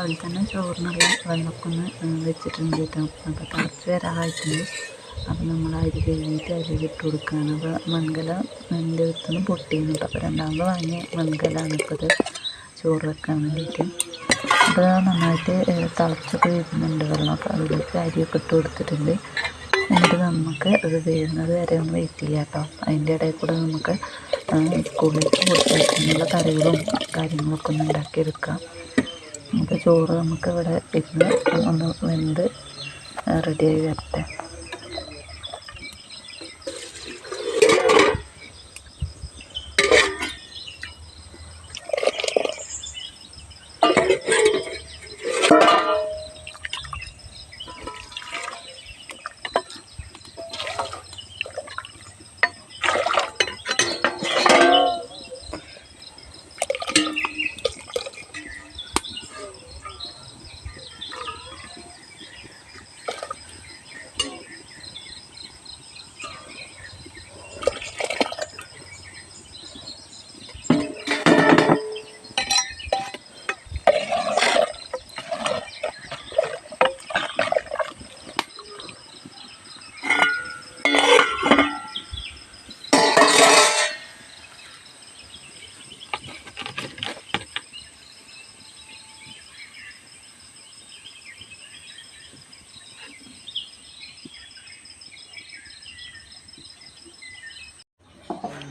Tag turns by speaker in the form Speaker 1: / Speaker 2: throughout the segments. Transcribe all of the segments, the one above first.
Speaker 1: രാവിലെ തന്നെ ചോറിനുള്ള വെള്ളമൊക്കെ ഒന്ന് വെച്ചിട്ടുണ്ട് കേട്ടോ. അപ്പോൾ തിളച്ച് വരാറായിട്ടുണ്ട്. അപ്പോൾ നമ്മൾ അരി കഴുകിയിട്ട് അരിയിൽ ഇട്ട് കൊടുക്കുകയാണ്. അപ്പോൾ മൺകല എന്റെ അടുത്ത് നിന്ന് പൊട്ടിയിരുന്നു കേട്ടോ. അപ്പോൾ രണ്ടാമത് വാങ്ങിയ മൺകലാണ് ഇപ്പോൾ ഇത് ചോറ് വെക്കാൻ വേണ്ടിയിട്ട്. അപ്പോൾ നന്നായിട്ട് തിളച്ചൊക്കെ വരുന്നുണ്ട് വെള്ളം. അപ്പോൾ അതിലേക്ക് അരിയൊക്കെ ഇട്ട് കൊടുത്തിട്ടുണ്ട്. എന്നിട്ട് നമുക്ക് അത് വേവുന്നത് വരെ ഒന്ന് വെയിറ്റ് ചെയ്യാം കേട്ടോ. അതിന്റെ ഇടയിൽ കൂടെ നമുക്ക് സ്കൂളിലേക്ക് കൊടുത്തേക്കാനുള്ള കറികളും കാര്യങ്ങളൊക്കെ ഒന്ന് ഉണ്ടാക്കിയെടുക്കാം. അപ്പോൾ ചോറ് നമുക്കിവിടെ ഇരുന്ന് ഒന്ന് വെന്ത് റെഡിയായി വരട്ടെ.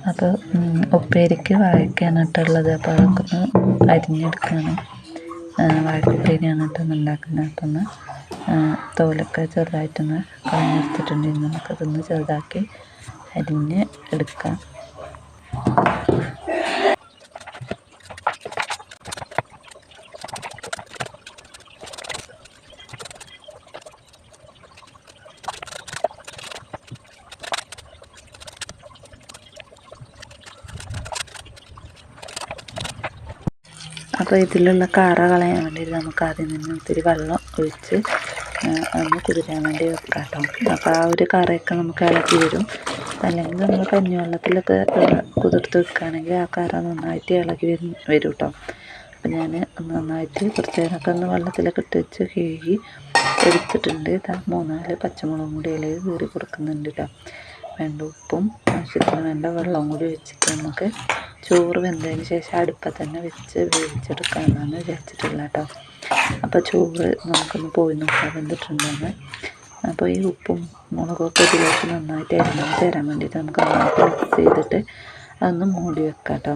Speaker 1: അപ്പോൾ ഉപ്പേരിക്ക് വാഴയ്ക്കാണ് കേട്ടുള്ളത് അപ്പോൾ അതൊക്കെ ഒന്ന് അരിഞ്ഞെടുക്കുകയാണ് വാഴക്കുപ്പേരിയാണ് കേട്ടോ ഒന്ന് ഉണ്ടാക്കുന്നത്. അപ്പം ഒന്ന് തോലൊക്കെ ചെറുതായിട്ടൊന്ന് കളഞ്ഞെടുത്തിട്ടുണ്ടെങ്കിൽ നമുക്കതൊന്ന് ചെറുതാക്കി അരിഞ്ഞ് എടുക്കാം. അപ്പോൾ ഇതിലുള്ള കറ കളയാൻ വേണ്ടിയിട്ട് നമുക്ക് ആദ്യം തന്നെ ഒത്തിരി വെള്ളം ഒഴിച്ച് ഒന്ന് കുതിരാൻ വേണ്ടി വെക്കാം കേട്ടോ. അപ്പോൾ ആ ഒരു കറയൊക്കെ നമുക്ക് ഇളക്കി വരും. അല്ലെങ്കിൽ നമ്മൾ കഞ്ഞിവെള്ളത്തിലൊക്കെ കുതിർത്ത് വെക്കുകയാണെങ്കിൽ ആ കറ നന്നായിട്ട് ഇളകി വരും വരും കേട്ടോ. അപ്പം ഞാൻ നന്നായിട്ട് കുറച്ച് നേരമൊക്കെ ഒന്ന് വെള്ളത്തിലൊക്കെ ഇട്ട് വെച്ച് കഴുകി എടുത്തിട്ടുണ്ട്. മൂന്നാൽ പച്ചമുളകും കൂടി ഇലയിൽ കീറി കൊടുക്കുന്നുണ്ട് കേട്ടോ. വേണ്ട ഉപ്പും ആവശ്യത്തിന് വേണ്ട വെള്ളവും കൂടി വെച്ചിട്ട് നമുക്ക് ചോറ് വെന്തതിന് ശേഷം അടുപ്പത്ത് തന്നെ വെച്ച് വേവിച്ചെടുക്കാമെന്നാണ് വിചാരിച്ചിട്ടുള്ളത് കേട്ടോ. അപ്പോൾ ചോറ് നമുക്കൊന്ന് പോയി നോക്കാം വെന്തിട്ടുണ്ടെന്ന്. അപ്പോൾ ഈ ഉപ്പും മുളകൊക്കെ ഇതിലേക്ക് നന്നായിട്ട് അരിഞ്ഞ് തരാൻ വേണ്ടിയിട്ട് നമുക്ക് നന്നായിട്ട് മിക്സ് ചെയ്തിട്ട് അതൊന്ന് മൂടി വെക്കാം കേട്ടോ.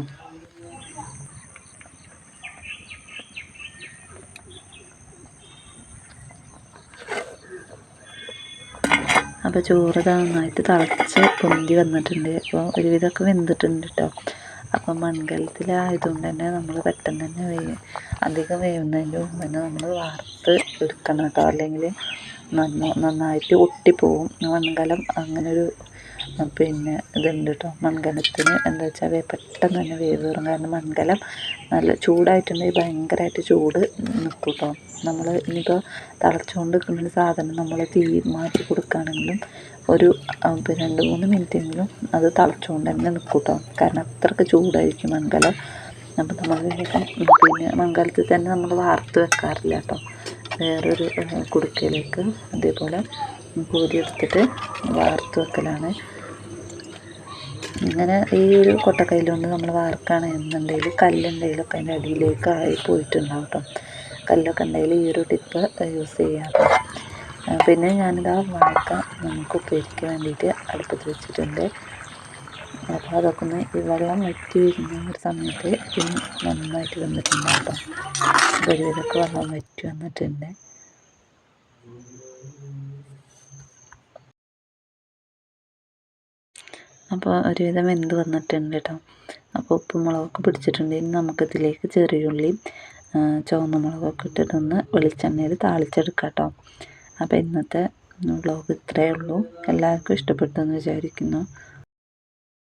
Speaker 1: അപ്പോൾ ചോറ് നന്നായിട്ട് തിളച്ച് പൊന്തി വന്നിട്ടുണ്ട്. അപ്പോൾ ഒരുവിധമൊക്കെ വെന്തിട്ടുണ്ട് കേട്ടോ. അപ്പം മൺകലത്തിലായതുകൊണ്ട് തന്നെ നമ്മൾ പെട്ടെന്ന് തന്നെ വേ അധികം വേവുന്നതിന്റെ മുമ്പ് തന്നെ നമ്മൾ വാർത്ത് എടുക്കണം കേട്ടോ. അല്ലെങ്കിൽ നന്ന നന്നായിട്ട് ഒട്ടിപ്പോവും. മൺകലം അങ്ങനൊരു പിന്നെ ഇതുണ്ട് കേട്ടോ മൺകലത്തിന് എന്താ വെച്ചാൽ പെട്ടെന്ന് തന്നെ വേവ് കയറും കാരണം മൺകലം നല്ല ചൂടായിട്ടുണ്ടെങ്കിൽ ഭയങ്കരമായിട്ട് ചൂട് നിൽക്കും കേട്ടോ നമ്മൾ ഇനിയിപ്പോൾ തിളച്ചുകൊണ്ട് നിൽക്കുന്ന സാധനം നമ്മൾ തീ മാറ്റി കൊടുക്കുകയാണെങ്കിലും ഒരു രണ്ട് മൂന്ന് മിനിറ്റെങ്കിലും അത് തിളച്ചുകൊണ്ട് തന്നെ നിൽക്കും കേട്ടോ കാരണം അത്രയ്ക്ക് ചൂടായിരിക്കും മൺകലം. അപ്പോൾ നമ്മൾ വേഗം പിന്നെ മൺകലത്തിൽ തന്നെ നമ്മൾ വാർത്ത് വെക്കാറില്ല കേട്ടോ വേറൊരു കുടുക്കയിലേക്ക് അതേപോലെ പൂരി എടുത്തിട്ട് വാർത്ത് വെക്കലാണ്. ഇങ്ങനെ ഈ ഒരു കൊട്ടക്കൈയിലുകൊണ്ട് നമ്മൾ വാർക്കുകയാണ് എന്നുണ്ടെങ്കിൽ കല്ലുണ്ടെങ്കിലും ഒക്കെ അതിന്റെ അടിയിലേക്ക് ആയി പോയിട്ടുണ്ടാവും കേട്ടോ. കല്ലൊക്കെ ഉണ്ടെങ്കിൽ ഈ ഒരു ടിപ്പ് യൂസ് ചെയ്യാം പിന്നെ ഞാനിതാ വാഴക്ക നമുക്ക് ഉപ്പേരിക്ക് വേണ്ടിയിട്ട് അടുപ്പത്ത് വെച്ചിട്ടുണ്ട്. അപ്പോൾ അതൊക്കെ ഒന്ന് ഈ വെള്ളം വറ്റി വരുന്ന ഒരു സമയത്ത് പിന്നെ നന്നായിട്ട് വന്നിട്ടുണ്ട് കേട്ടോ. ഒരുവിധമൊക്കെ വെള്ളം വറ്റി വന്നിട്ടുണ്ട്. അപ്പോൾ ഒരുവിധം വെന്ത് വന്നിട്ടുണ്ട് കേട്ടോ അപ്പോൾ ഉപ്പും മുളകൊക്കെ പിടിച്ചിട്ടുണ്ട്. ഇനി നമുക്കിതിലേക്ക് ചെറിയുള്ളിയും ചുവന്ന മുളകൊക്കെ ഇട്ടിട്ടൊന്ന് വെളിച്ചെണ്ണയിൽ താളിച്ചെടുക്കാം കേട്ടോ അപ്പോൾ ഇന്നത്തെ വ്ളോഗ് ഇത്രയേ ഉള്ളൂ. എല്ലാവർക്കും ഇഷ്ടപ്പെട്ടു എന്ന് വിചാരിക്കുന്നു.